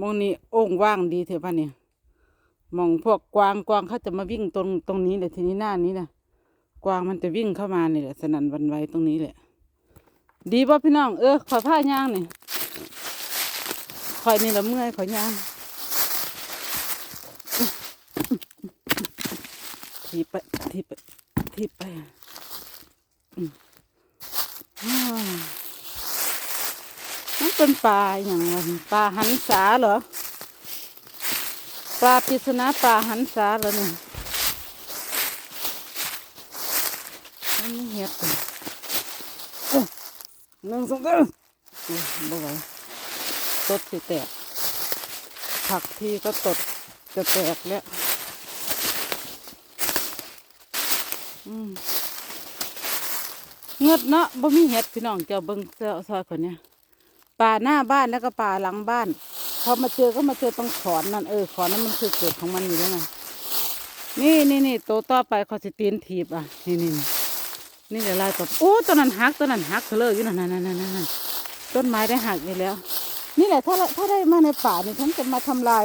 มองนี้โอ่งว่างดีเถอะป่ะเนี่ยมองพวกกวางกวางเขาจะมาวิ่งตรงตรงนี้เลยทีนี้หน้านี้นะกวางมันจะวิ่งเข้ามานี่แหละสนั่นวันไหวตรงนี้แหละ ดีป่ะพี่น้องเออขอผ้าย่างนี่คอยนี่ละเมื่อยขอย่างทีไปทีไปทีไปอืมอ้าวมัน เป็นปลาอย่างไรปลาหันษาเหรอปลาปิศนาปลาหันษาเหรอเนี่ยมันไม่เหียบเลยเอ้ยหนึ่งสองสามโอ้ยบ่ไหวตดสิแตก ผักทีก็ตดจะแตกแล้วเงือดเนาะบ่มีเห็ดพี่น้องเจ้าเบิ่งเจ้าซอยคนเนี้ย ป่าหน้าบ้านแล้วก็ป่าหลังบ้าน พอมาเจอก็มาเจอตรงขอนนั่นเออขอนนั้นมันคือเกิดของมันอยู่แล้วไงนี่นี่นี่โตต่อไปเขาสิตีนถีบอะนี่นี่นี่เดี๋ยวไล่ต่อโอ้ต้นนั้นหักต้นนั้นหักเถลยอยู่นั่นนั่นนั่นนั่นต้นไม้ได้หักอยู่แล้ว นี่แหละถ้าถ้าได้มาในป่านี่ฉันจะมาทำลาย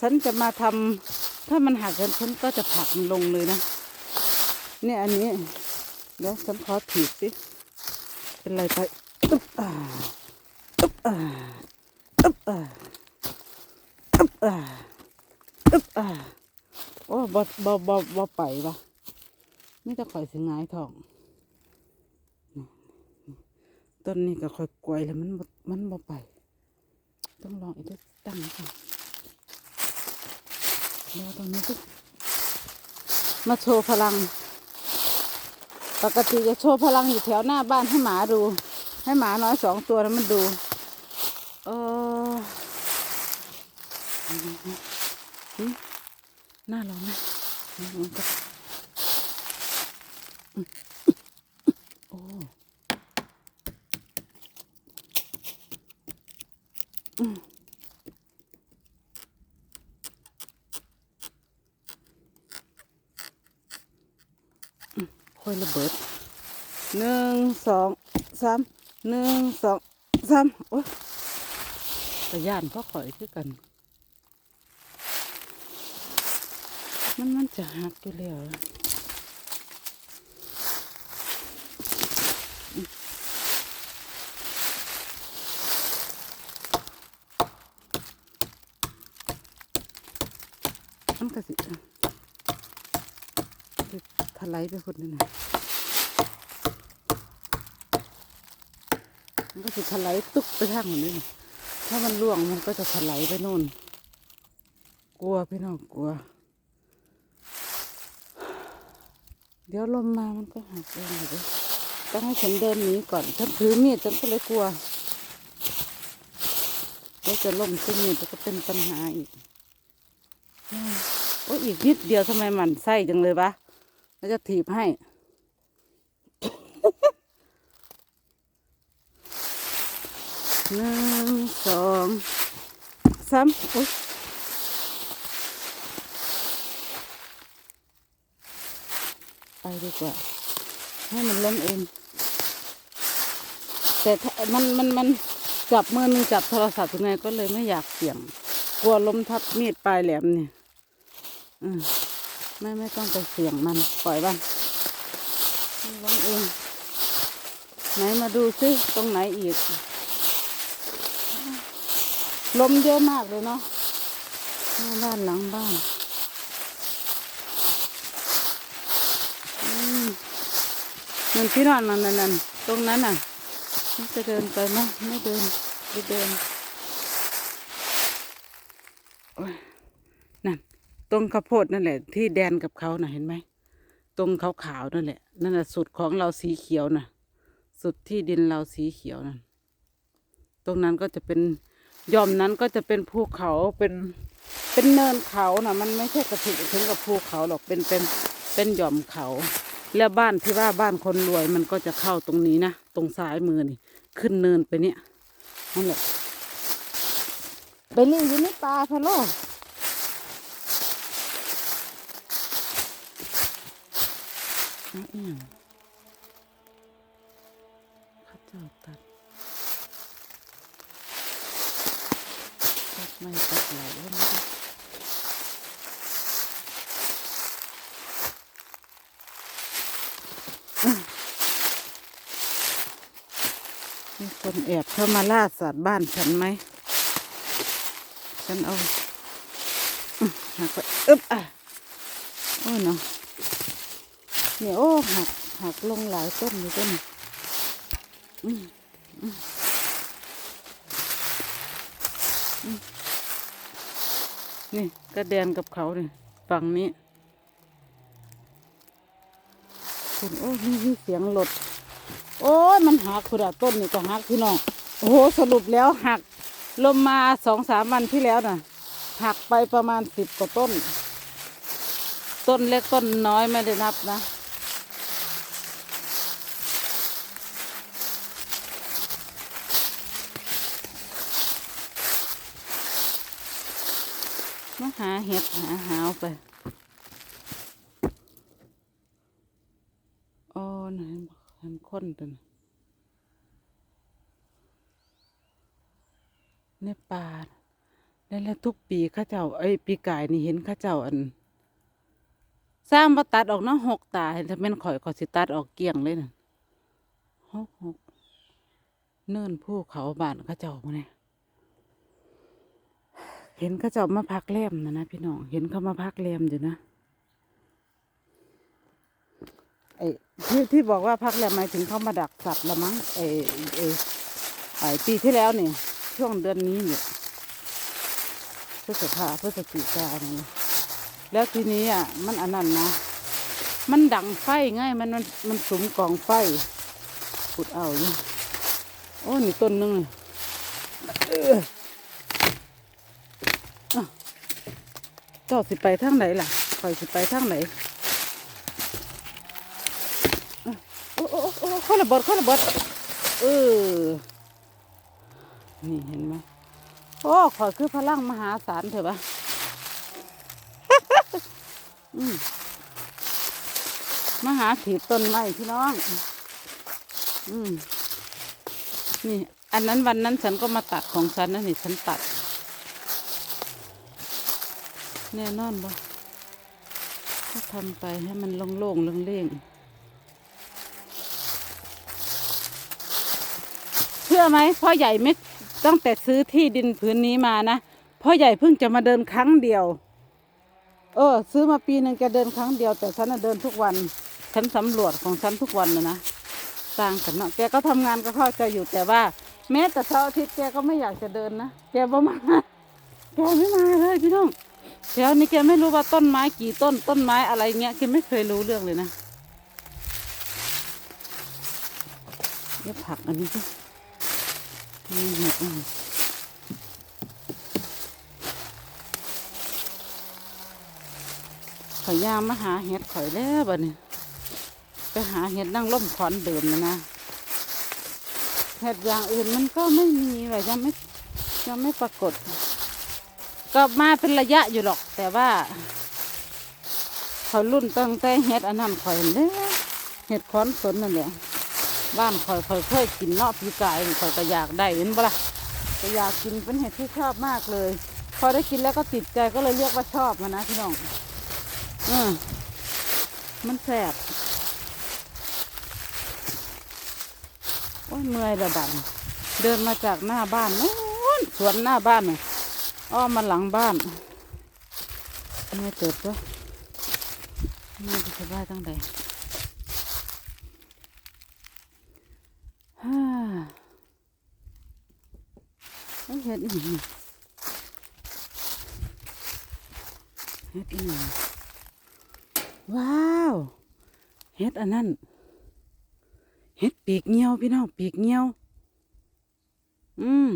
ฉันจะมาทำถ้ามันหักกันฉันก็จะผลักมันลงเลยนะเนี่ยอันนี้เดี๋ยวฉันขอถีบสิเป็นไรไป อึ๊บอ่าอึ๊บอ่าอึ๊บอ่าอึ๊บอ่าอึ๊บอ่าโอ้บ่บ่บ่บ่ไปวะไม่จะข่อยสิงายท้องต้นนี้ก็ค่อยกวยแล้วมันบ่มันบ่ไป ต้องลองอีกตั้งก่อนแล้วตรงนี้ก็มาโชว์พลัง ปกติจะโชว์พลังอยู่แถวหน้าบ้านให้หมาดู ให้หมาน้อยสองตัวนั้นมันดูเออน้าร้อนไหมมันก็โอ้ค่อยระเบิดหนึ่งสองสาม หนึ่งสองสามโอ้ยกระยานพ่อข่อยคือกัน มันมันจะหักอยู่แล้วมันก็สิสิทลายไปคนนึงนะ มันก็จะถลายตุ๊กไปทางนู้นนี่ถ้ามันล่วงมันก็จะถลายไปโน่น กลัวพี่น้องกลัว เดี๋ยวลมมามันก็หักเองเลยต้องให้ฉันเดินหนีก่อนฉันถือมีดฉันก็เลยกลัวเดี๋ยวจะล่มซึ่งมีดก็เป็นปัญหาอีกโอ้อีกนิดเดียวทำไมมันไส้จังเลยปะแล้วจะถีบให้ หนึ่งสองสามอุ๊ยไปดีกว่า ให้มันล้มเอง แต่มันมันมันจับมือนึงจับโทรศัพท์ยังไงก็เลยไม่อยากเสี่ยง กลัวล้มทับมีดปลายแหลมเนี่ยอืมไม่ไม่ต้องไปเสี่ยงมันปล่อยมันมันล้มเองไหนมาดูซิตรงไหนอีก ลมเยอะมากเลยเนาะหน้าบ้านหลังบ้านอืมนั่นพี่นอนนั่นนั่นนั่นตรงนั้นน่ะมันจะเดินไปไหมไม่เดินไม่เดินนั่นตรงข้าวโพดนั่นแหละ ที่แดนกับเขาน่ะเห็นไหมตรงขาวๆนั่นแหละนั่นแหละสุดของเราสีเขียวน่ะ สุดที่ดินเราสีเขียวนั่นตรงนั้นก็จะเป็น ยอมนั้นก็จะเป็นภูเขาเป็นเป็นเนินเขาน่ะมันไม่ใช่กระถึงถึงกับภูเขาหรอกเป็นเป็นเป็นหย่อมเขา แล้วบ้านที่ว่าบ้านคนรวยมันก็จะเข้าตรงนี้นะตรงซ้ายมือนี่ ขึ้นเนินไปเนี่ยนั่นแหละไปนี่อยู่ในป่าพะโลเอาอีหยังข้าเจ้าตัด ไม่ตักไหลแล้วนะ มีคนแอบเข้ามาล่าสัตว์บ้านฉันไหม ฉันเอาหักไปอึ๊บอะ โอ้ยเนาะเนี่ยโอ้หักหักลงหลายต้นอยู่ต้นอืมอืมนี่กระแดนกับเขาเนี่ยฝั่งนี้คุณโอ้ยมีเสียงหลด โอ้ยมันหักคุณอะต้นนี่ก็หักพี่น้องโอ้โหสรุปแล้วหักลมมาสองสามวันที่แล้วน่ะ หักไปประมาณสิบกว่าต้น ต้นเล็กต้นน้อยไม่ได้นับนะมาหาเห็ดหาหาวไปอ๋อนั่น ห็นคนตัวน่ะในป่าแล้วแล้วทุกปีข้าเจ้า เอ้ย ปีกายนี่เห็นข้าเจ้าอัน สร้างมาตัดออกนาะหกตา เห็นถ้าเป็นข่อยข่อยสิตัดออกเกลี้ยงเลยน่ะหกหกเนินภูเขาบานข้าเจ้ามาเนี่ยเห็นเขาเจ้ามาพักแรมนะนะพี่น้อง เห็นเขามาพักแรมอยู่นะ ไอ้ที่ที่บอกว่าพักแรมหมายถึงเขามาดักสัตว์ละมั้งไอ้ไอ้ไอ้ปีที่แล้วนี่ช่วงเดือนนี้เนี่ยพฤษภาพฤศจิกาเนี่ยแล้วทีนี้อะมันอันนั้นนะมันดังไฟง่ายมันมันมันสุมกองไฟขุดเอาอยู่โอ้นี่ต้นนึงเลยเจ้าสิไปทางไหนล่ะคอยสิไปทางไหนอะโอ้โอ้โอ้ข้อระเบิดข้อระเบิดเออนี่เห็นไหมโอ้ขอยคือพลังมหาศาลเถอะปะมหาถีบต้นไม้พี่น้อง อืมนี่ อันนั้นวันนั้นฉันก็มาตัดของฉันนะนี่ฉันตัด แน่นอนบ่ก็ทำไปให้มันโล่งๆเร่งๆ ชื่อไหมพ่อใหญ่ไม่ตั้งแต่ซื้อที่ดินผืนนี้มานะพ่อใหญ่เพิ่งจะมาเดินครั้งเดียว เออ ซื้อมาปีหนึ่งแกเดินครั้งเดียว แต่ฉันน่ะเดินทุกวัน ฉันสำรวจของฉันทุกวันเลยนะต่างกันเนาะแกก็ทำงานก็เข้าใจอยู่แต่ว่า แม้แต่เสาอาทิตย์แกก็ไม่อยากจะเดินนะแกบ่มาแกไม่มาเลยพี่น้องแถวนี้แกไม่รู้ว่าต้นไม้กี่ต้นต้นไม้อะไรเงี้ยแกไม่เคยรู้เรื่องเลยนะเดี๋ยวผักอันนี้ก็ นี่ห็ดอะข่อยยามมาหาเห็ดข่อยแล้วบัดนี้ไปหาเห็ดนั่งร่มขอนเดิมนะนะเห็ดอย่างอื่นมันก็ไม่มีเลยยังไม่ยังไม่ปรากฏ ก็มาเป็นระยะอยู่หรอก แต่ว่าเขารุ่นตั้งแต่เห็ดอันนั้นข่อยเด้อเห็ดคอนสนนั่นแหละ บ้านข่อยข่อยเคยกินเนาะพี่กายข่อยก็อยากได้เห็นปะล่ะก็อยากกินเป็นเห็ดที่ชอบมากเลย พอได้กินแล้วก็ติดใจก็เลยเรียกว่าชอบมันะพี่น้องเออมันแสบโอ้ยเมื่อยระดับเดินมาจากหน้าบ้านนู้นสวนหน้าบ้านเนี่ยอ้อมมาหลังบ้านไม่เติบด้วยไม่สบายตั้งใดฮ่า เอ้ยเห็ดอีหยังเห็ดอีหยังว้าวเห็ดอันนั้นเห็ดปีกเงี้ยวพี่น้องปีกเงี้ยวอืม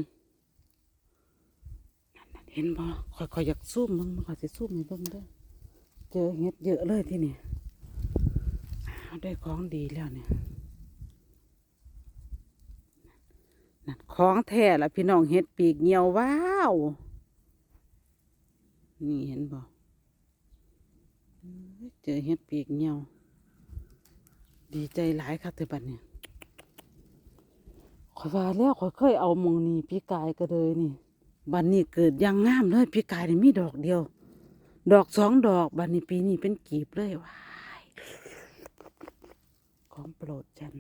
เห็นบ่ค่อยๆอยากซูมมึงค่อยสิซูมให้เบิ่งเด้อเจอเห็ดเยอะเลยที่นี่ได้ของดีแล้วเนี่ยนั่น ของแท้ละพี่น้องเห็ดปีกเหี่ยวว้าว นี่เห็นบ่เอ้ยเจอเห็ดปีกเหี่ยว ดีใจหลายครับเธอบัดเนี่ยข่อยว่าแล้วข่อยเคยเอามองนี่พี่กายก็เลยนี่บัดนนี้เกิดยังงามเลยพี่กายนี่มีดอกเดียว ดอกสองดอกบัดนนี้ปีนี้เป็นกีบเลยว้ายของโปรดฉัน